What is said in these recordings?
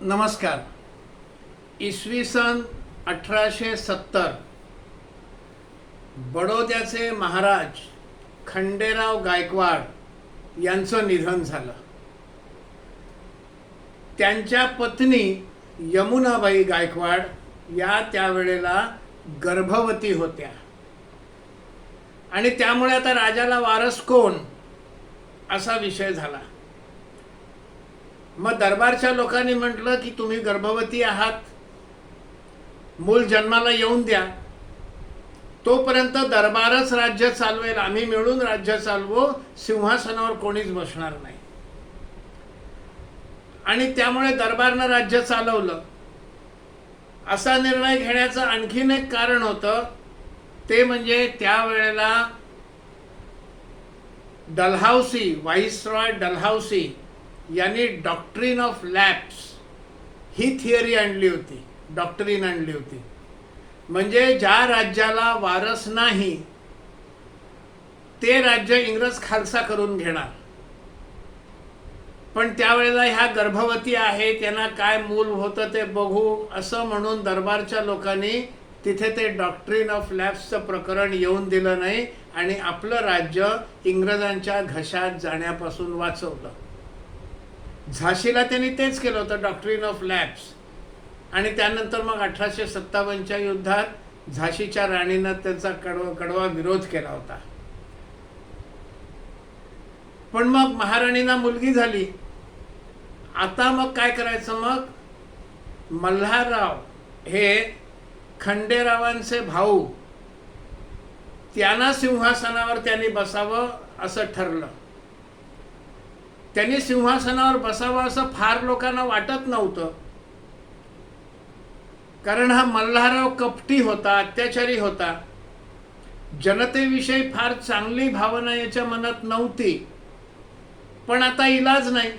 नमस्कार. इसवी सन अठराशे सत्तर. बडोद्याचे महाराज खंडेराव गायकवाड यांचं निधन झालं. त्यांच्या पत्नी यमुनाबाई गायकवाड या त्यावेळेला गर्भवती होत्या. आणि त्यामुळे आता राजाला वारस कोण? असा विषय झाला. मग दरबारच्या लोकांनी म्हटलं की तुम्ही गर्भवती आहात. मूल जन्माला येऊन द्या. तोपर्यंत दरबारच राज्य चालवेल. आम्ही मिळून राज्य चालवू. सिंहासनावर कोणीच बसणार नाही. आणि त्यामुळे दरबारनं राज्य चालवलं. असा निर्णय घेण्याचं आणखीन एक कारण होतं. ते म्हणजे त्यावेळेला डलहावसी व्हाईस रॉय डलहाऊसी यांनी डॉक्ट्रीन ऑफ लॅप्स ही थिअरी आणली होती डॉक्ट्रीन आणली होती. म्हणजे ज्या राज्याला वारस नाही ते राज्य इंग्रज खालसा करून घेणार. पण त्यावेळेला ह्या गर्भवती आहेत त्यांना काय मूल होतं ते बघू असं म्हणून दरबारच्या लोकांनी तिथे ते डॉक्ट्रीन ऑफ लॅब्सचं प्रकरण येऊन दिलं नाही आणि आपलं राज्य इंग्रजांच्या घशात जाण्यापासून वाचवलं. झाशीला त्यांनी तेच केलं होतं डॉक्टरीन ऑफ लॅब्स आणि त्यानंतर मग अठराशे सत्तावन्नच्या युद्धात झाशीच्या राणीनं त्याचा कडवा कडवा विरोध केला होता. पण मग महाराणींना मुलगी झाली. आता मग काय करायचं मग? मल्हारराव हे खंडेरावांचे भाऊ. त्यांना सिंहासनावर त्यांनी बसावं असं ठरलं. त्यांनी सिंहासनावर बसावं असं फार लोकांना वाटत नव्हतं. कारण हा मल्हारराव कपटी होता अत्याचारी होता. जनतेविषयी फार चांगली भावना याच्या मनात नव्हती. पण आता इलाज नाही.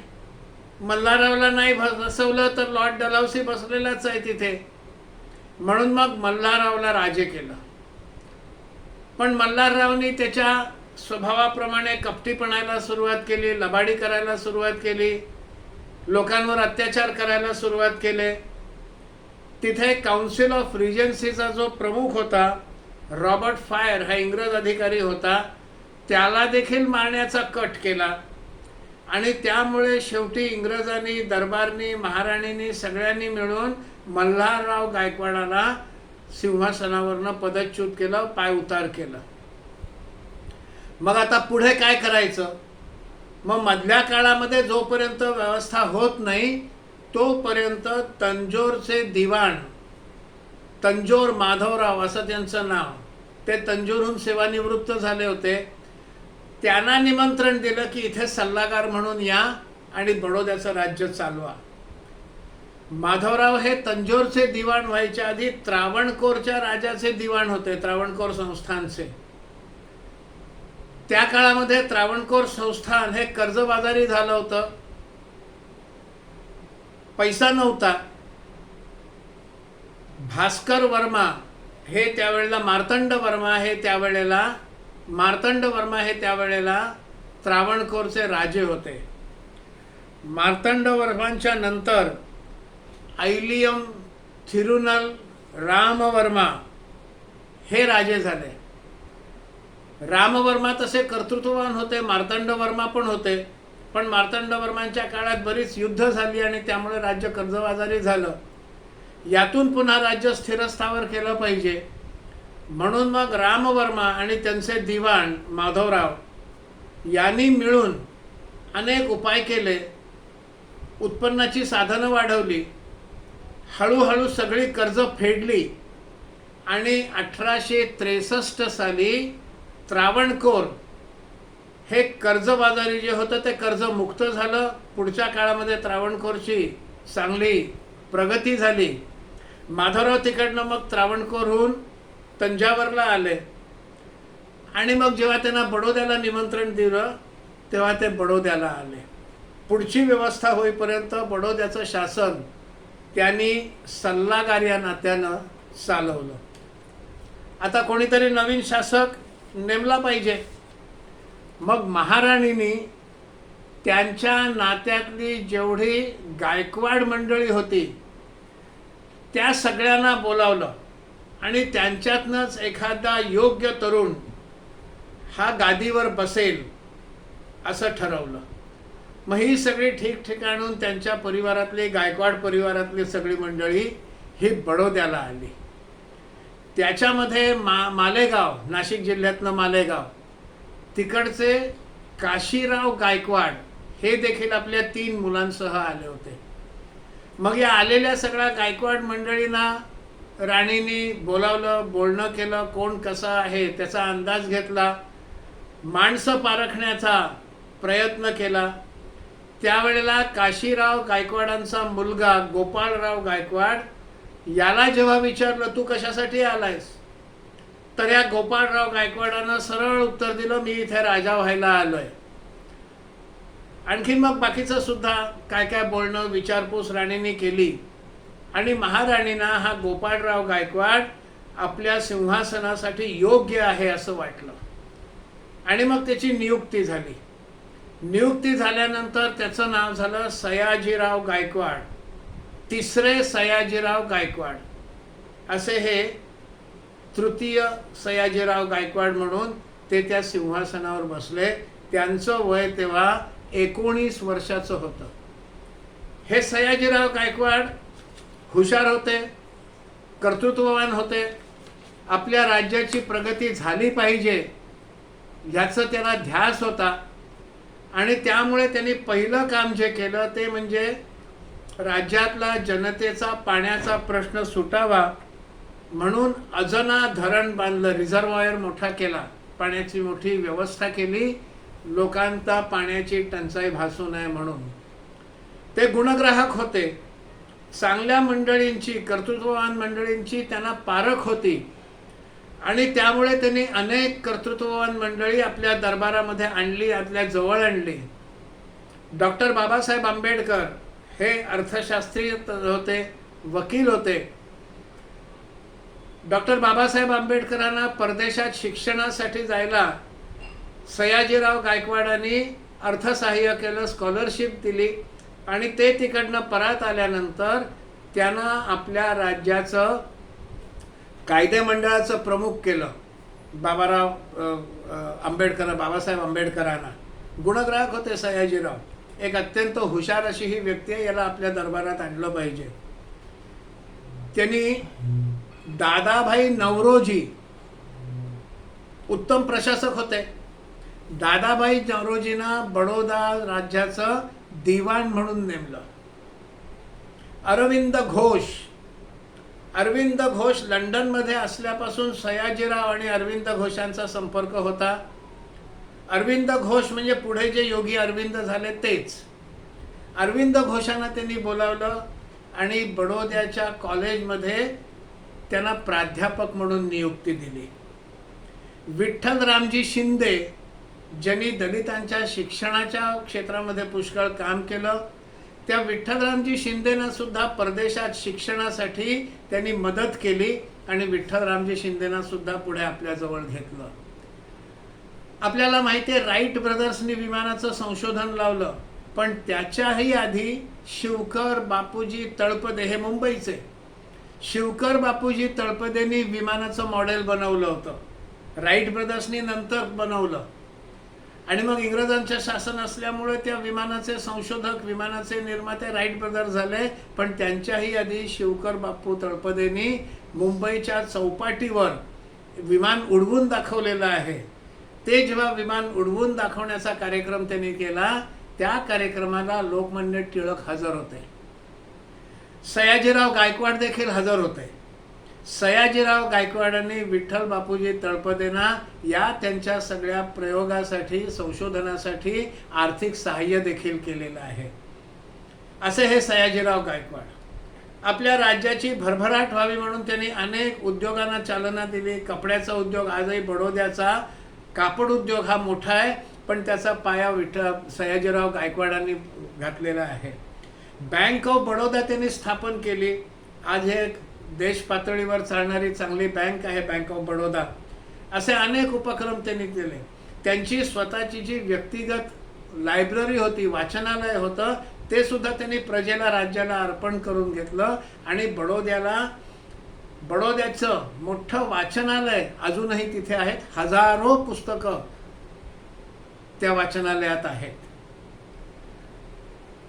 मल्हाररावला नाही बसवलं तर लॉर्ड डलावसी बसलेलाच आहे तिथे. म्हणून मग मल्हाररावला राजे केलं. पण मल्हाररावनी त्याच्या स्वभावाप्रमाणे कपटीपणाला सुरुवात केली लबाडी करायला सुरुवात केली लोकांवर अत्याचार करायला सुरुवात केले. तिथे काउन्सिल ऑफ रिजन्सीचा जो प्रमुख होता रॉबर्ट फायर हा इंग्रज अधिकारी होता त्याला देखील मारण्याचा कट केला. आणि त्यामुळे शेवटी इंग्रजांनी दरबारनी महाराणींनी सगळ्यांनी मिळून मल्हारराव गायकवाडाला सिंहासनावरनं पदच्युत केलं पाय उतार केलं. मग आता पुढे काय करायचं? मग मधल्या काळामध्ये जोपर्यंत व्यवस्था होत नाही तोपर्यंत तंजोरचे दिवाण तंजोर माधवराव असं त्यांचं नाव ते तंजोरहून सेवानिवृत्त झाले होते. त्यांना निमंत्रण दिलं की इथे सल्लागार म्हणून या आणि बडोद्याचं राज्य चालवा माधवराव हे तंजोरचे दिवाण व्हायच्या आधी त्रावणकोरच्या राजाचे दिवाण होते त्रावणकोर संस्थानचे. त्या काळामध्ये त्रावणकोर संस्थान हे कर्जबाजारी झालं होतं. पैसा नव्हता. भास्कर वर्मा हे त्यावेळेला मार्तंड वर्मा हे त्यावेळेला मार्तंड वर्मा हे त्यावेळेला त्रावणकोरचे राजे होते. मार्तंड वर्मांच्या नंतर ऐलियम थिरुनल रामवर्मा हे राजे झाले. रामवर्मा तसे कर्तृत्ववान होते मार्तंड वर्मा पण होते. पण मार्तंड वर्मांच्या काळात बरीच युद्ध झाली आणि त्यामुळे राज्य कर्जबाजारी झालं. यातून पुन्हा राज्य स्थिरस्थावर केलं पाहिजे. म्हणून मग रामवर्मा आणि त्यांचे दिवाण माधवराव यांनी मिळून अनेक उपाय केले. उत्पन्नाची साधनं वाढवली. हळूहळू सगळी कर्ज फेडली. आणि अठराशे त्रेसष्ट साली त्रावणकोर हे कर्जबाजारी जे होतं ते कर्जमुक्त झालं. पुढच्या काळामध्ये त्रावणकोरची चांगली प्रगती झाली. माधवराव तिकडनं मग त्रावणकोरहून तंजावरला आले. आणि मग जेव्हा त्यांना बडोद्याला निमंत्रण दिलं तेव्हा ते बडोद्याला आले. पुढची व्यवस्था होईपर्यंत बडोद्याचं शासन त्यांनी सल्लागार या नात्यानं चालवलं. आता कोणीतरी नवीन शासक नेमला पाहिजे. मग महाराणींनी त्यांच्या नात्यातली जेवढी गायकवाड मंडळी होती त्या सगळ्यांना बोलावलं आणि त्यांच्यातनंच एखादा योग्य तरुण हा गादीवर बसेल असं ठरवलं. मग ही सगळी ठिकठिकाणून त्यांच्या परिवारातली गायकवाड परिवारातली सगळी मंडळी ही बडोद्याला आली. त्याच्यामध्ये मा मालेगाव नाशिक जिल्ह्यातलं मालेगाव. तिकडचे काशीराव गायकवाड हे देखील आपल्या तीन मुलांसह आले होते. मग या आलेल्या सगळ्या गायकवाड मंडळींना राणींनी बोलावलं बोलणं केलं कोण कसं आहे त्याचा अंदाज घेतला माणसं पारखण्याचा प्रयत्न केला. त्यावेळेला काशीराव गायकवाडांचा मुलगा गोपाळराव गायकवाड याला जेव्हा विचारलं तू कशासाठी आलायस? तर या गोपाळराव गायकवाडानं सरळ उत्तर दिलं मी इथे राजा व्हायला आलोय. आणखीन मग बाकीचं सुद्धा काय काय बोलणं विचारपूस राणींनी केली. आणि महाराणींना हा गोपाळराव गायकवाड आपल्या सिंहासनासाठी योग्य आहे असं वाटलं. आणि मग त्याची नियुक्ती झाली. नियुक्ती झाल्यानंतर त्याचं नाव झालं सयाजीराव गायकवाड. तिसरे सयाजीराव गायकवाड. असे हे तृतीय सयाजीराव गायकवाड म्हणून ते त्या सिंहासनावर बसले. त्यांचं वय तेव्हा एकोणीस वर्षाचं होतं. हे सयाजीराव गायकवाड हुशार होते कर्तृत्ववान होते. आपल्या राज्याची प्रगती झाली पाहिजे ह्याचं त्याला ध्यास होता. आणि त्यामुळे त्यांनी पहिलं काम जे केलं ते म्हणजे राज्यातला जनतेचा पाण्याचा प्रश्न सुटावा म्हणून अजना धरण बांधलं रिझर्वायर मोठा केला पाण्याची मोठी व्यवस्था केली लोकांना पाण्याची टंचाई भासू नये म्हणून. ते गुणग्राहक होते. चांगल्या मंडळींची कर्तृत्ववान मंडळींची त्यांना पारख होती. आणि त्यामुळे त्यांनी अनेक कर्तृत्ववान मंडळी आपल्या दरबारामध्ये आणली आपल्या जवळ आणली. डॉक्टर बाबासाहेब आंबेडकर हे अर्थशास्त्रीय होते वकील होते. डॉक्टर बाबासाहेब आंबेडकरांना परदेशात शिक्षणासाठी जायला सयाजीराव गायकवाडांनी अर्थसहाय्य केलं स्कॉलरशिप दिली आणि ते तिकडनं परत आल्यानंतर त्यांना आपल्या राज्याचं कायदेमंडळाचं प्रमुख केलं. बाबाराव आंबेडकर बाबासाहेब आंबेडकरांना. गुणग्राहक होते सयाजीराव. एक अत्यंत हुशार अशी ही व्यक्ती आहे याला आपल्या दरबारात आणलं पाहिजे. त्यांनी दादाभाई नवरोजी उत्तम प्रशासक होते. दादाभाई नवरोजींना बडोदा राज्याचं दिवाण म्हणून नेमलं. अरविंद घोष अरविंद घोष लंडनमध्ये असल्यापासून सयाजीराव आणि अरविंद घोषांचा संपर्क होता. अरविंद घोष म्हणजे पुढे जे योगी अरविंद झाले तेच. अरविंद घोषांना त्यांनी बोलावलं आणि बडोद्याच्या कॉलेजमध्ये त्यांना प्राध्यापक म्हणून नियुक्ती दिली. विठ्ठल रामजी शिंदे ज्यांनी दलितांच्या शिक्षणाच्या क्षेत्रामध्ये पुष्कळ काम केलं त्या विठ्ठलरामजी शिंदेना सुद्धा परदेशात शिक्षणासाठी त्यांनी मदत केली आणि विठ्ठलरामजी शिंदेना सुद्धा पुढे आपल्याजवळ घेतलं. आपल्याला माहिती आहे राईट ब्रदर्सनी विमानाचं संशोधन लावलं. पण त्याच्याही आधी शिवकर बापूजी तळपदे हे मुंबईचे. शिवकर बापूजी तळपदेनी विमानाचं मॉडेल बनवलं होतं. राईट ब्रदर्सनी नंतर बनवलं. आणि मग इंग्रजांचं शासन असल्यामुळे त्या विमानाचे संशोधक विमानाचे निर्माते राईट ब्रदर झाले. पण त्यांच्याही आधी शिवकर बापू तळपदेनी मुंबईच्या चौपाटीवर विमान उडवून दाखवलेलं आहे. ते जेव्हा विमान उडवून दाखवण्याचा कार्यक्रम त्यांनी केला त्या कार्यक्रमाला लोकमान्य टिळक हजर होते. सयाजीराव गायकवाड देखील हजर होते. सयाजीराव गायकवाडांनी विठ्ठल बापूजी तळपदेना या त्यांच्या सगळ्या प्रयोगासाठी संशोधनासाठी आर्थिक सहाय्य देखील केलेलं आहे. असे हे सयाजीराव गायकवाड. आपल्या राज्याची भरभराट व्हावी म्हणून त्यांनी अनेक उद्योगांना चालना दिली. कपड्याचा उद्योग आजही बडोद्याचा कापड उद्योग हा मोठा आहे पण त्याचा पाया विठ सयाजीराव गायकवाडांनी घातलेला आहे. बँक ऑफ बडोदा त्यांनी स्थापन केली. आज हे देश पातळीवर चालणारी चांगली बँक आहे बँक ऑफ बडोदा. असे अनेक उपक्रम त्यांनी केले. त्यांची स्वतःची जी व्यक्तिगत लायब्ररी होती वाचनालय होतं ते सुद्धा त्यांनी प्रजेला राज्याला अर्पण करून घेतलं आणि बडोद्याला बडोद्याचं मोठं वाचनालय अजूनही तिथे आहेत. हजारो पुस्तकं त्या वाचनालयात आहेत.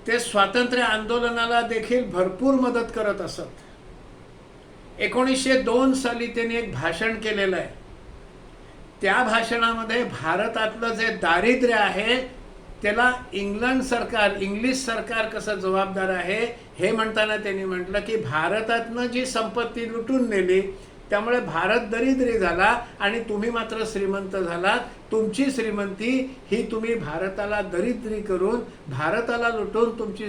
ते स्वातंत्र्य आंदोलनाला देखील भरपूर मदत करत असत. एकोणीसशे दोन साली त्यांनी एक भाषण केलेलं आहे. त्या भाषणामध्ये भारतातलं जे दारिद्र्य आहे त्याला इंग्लंड सरकार इंग्लिश सरकार कसं जबाबदार आहे हे म्हणताना त्यांनी म्हटलं की भारतातनं जी संपत्ती लुटून नेली त्यामुळे भारत दरिद्री झाला आणि तुम्ही मात्र श्रीमंत झालात. तुमची श्रीमंती ही तुम्ही भारताला दरिद्री करून भारताला लुटून तुमची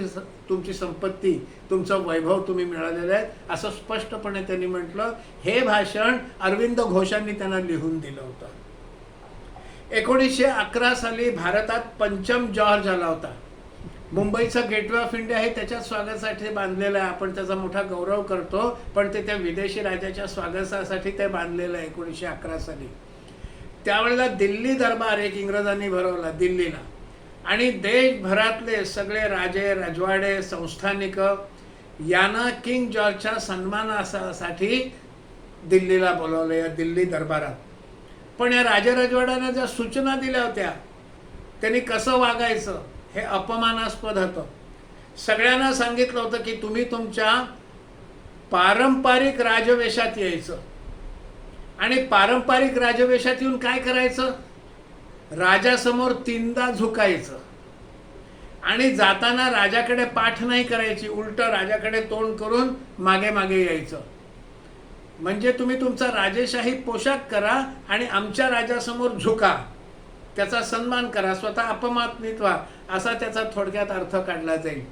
तुमची संपत्ती तुमचं वैभव तुम्ही मिळालेलं आहे. असं स्पष्टपणे त्यांनी म्हटलं. हे भाषण अरविंद घोषांनी त्यांना लिहून दिलं होतं. एकोणीसशे अकरा साली भारतात पंचम जॉर्ज आला होता. मुंबईचा गेटवे ऑफ इंडिया हे त्याच्या स्वागतासाठी बांधलेलं आहे. आपण त्याचा मोठा गौरव करतो पण ते त्या विदेशी राजाच्या स्वागतासाठी ते बांधलेलं आहे एकोणीसशे अकरा साली. त्यावेळेला दिल्ली दरबार एक इंग्रजांनी भरवला दिल्लीला. आणि देशभरातले सगळे राजे रजवाडे संस्थानिक यांना किंग जॉर्जच्या सन्मानासाठी दिल्लीला बोलवलं या दिल्ली दरबारात. पण या राजराजवाड्याने ज्या सूचना दिल्या होत्या त्यांनी कसं वागायचं? हे अपमानास्पद होतं. सगळ्यांना सांगितलं होतं की तुम्ही तुमच्या पारंपरिक राजवेशात यायचं. आणि पारंपरिक राजवेशात येऊन काय करायचं? राजासमोर तीनदा झुकायचं. आणि जाताना राजाकडे पाठ नाही करायची उलट राजाकडे तोंड करून मागे मागे यायचं. म्हणजे तुम्ही तुमचा राजेशाही पोशाख करा आणि आमच्या राजासमोर झुका. त्याचा सन्मान करा स्वतः अपमानित व्हा असा त्याचा थोडक्यात अर्थ काढला जाईल.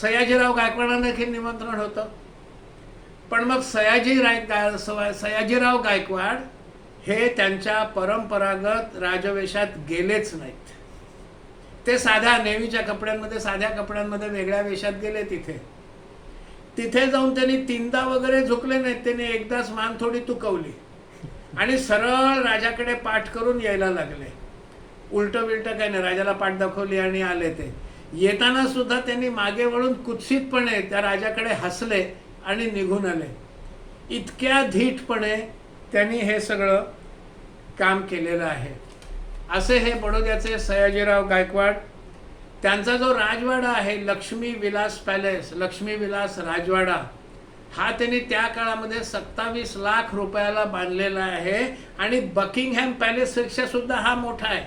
सयाजीराव गायकवाडांना देखील निमंत्रण होतं. पण मग सयाजी राय गा- सयाजीराव गायकवाड हे त्यांच्या परंपरागत राजवेशात गेलेच नाहीत. ते साध्या नेहमीच्या कपड्यांमध्ये साध्या कपड्यांमध्ये वेगळ्या वेशात गेले तिथे. तिथे जाऊन त्यांनी तीनदा वगैरे झुकले नाहीत त्यांनी एकदाच मान थोडी तुकवली. आणि सरळ राजाकडे पाठ करून यायला लागले. उलट बिलटं काही नाही राजाला पाठ दाखवली आणि आले ते. येताना सुद्धा त्यांनी मागे वळून कुत्सितपणे त्या राजाकडे हसले आणि निघून आले. इतक्या धीटपणे त्यांनी हे सगळं काम केलेलं आहे. असे हे बडोद्याचे सयाजीराव गायकवाड त्यांचा जो राजवाडा आहे लक्ष्मी विलास पॅलेस लक्ष्मी विलास राजवाडा हा त्यांनी त्या काळामध्ये सत्तावीस लाख रुपयाला बांधलेला आहे आणि बकिंगहॅम पॅलेसपेक्षा सुद्धा हा मोठा आहे.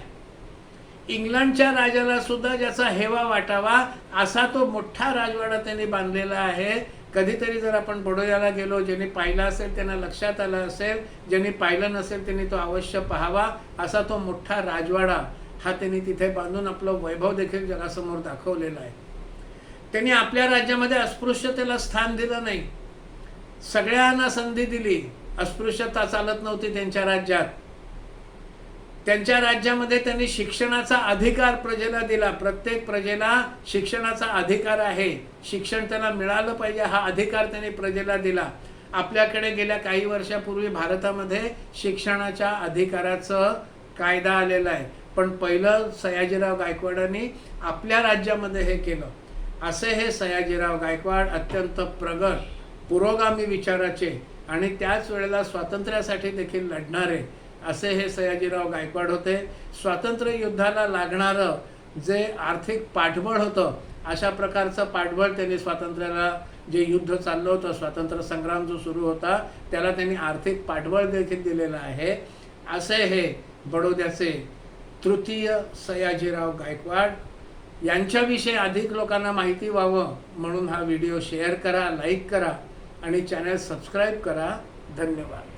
इंग्लंडच्या राजाला सुद्धा ज्याचा हेवा वाटावा असा तो मोठा राजवाडा त्यांनी बांधलेला आहे. कधीतरी जर आपण बडोद्याला गेलो ज्यांनी पाहिला असेल त्यांना लक्षात आलं असेल ज्यांनी पाहिलं नसेल त्यांनी तो अवश्य पाहावा असा तो मोठा राजवाडा हा त्यांनी तिथे बांधून आपलं वैभव देखील जगासमोर दाखवलेला आहे. त्यांनी आपल्या राज्यामध्ये अस्पृश्यतेला स्थान दिलं नाही. सगळ्यांना संधी दिली. अस्पृश्यता चालत नव्हती त्यांच्या राज्यात. त्यांच्या राज्यामध्ये त्यांनी शिक्षणाचा अधिकार प्रजेला दिला. प्रत्येक प्रजेला शिक्षणाचा अधिकार आहे. शिक्षण त्यांना मिळालं पाहिजे हा अधिकार त्यांनी प्रजेला दिला. आपल्याकडे गेल्या काही वर्षापूर्वी भारतामध्ये शिक्षणाच्या अधिकाराचं कायदा आलेला आहे. पण पहिलं सयाजीराव गायकवाडांनी आपल्या राज्यामध्ये हे केलं. असे हे सयाजीराव गायकवाड अत्यंत प्रगत पुरोगामी विचाराचे आणि त्याच वेळेला स्वातंत्र्यासाठी देखील लढणारे असे हे सयाजीराव गायकवाड होते. स्वातंत्र्य युद्धाला लागणारं जे आर्थिक पाठबळ होतं अशा प्रकारचं पाठबळ त्यांनी स्वातंत्र्याला जे युद्ध चाललं होतं स्वातंत्र्य संग्राम जो सुरू होता त्याला त्यांनी आर्थिक पाठबळ देखील दिलेलं आहे. असे हे बडोद्याचे तृतीय सयाजीराव गायकवाड. यांच्याविषयी अधिक लोकांना माहिती व्हावं म्हणून हा व्हिडिओ शेअर करा लाईक करा. आणि चॅनल सबस्क्राईब करा. धन्यवाद.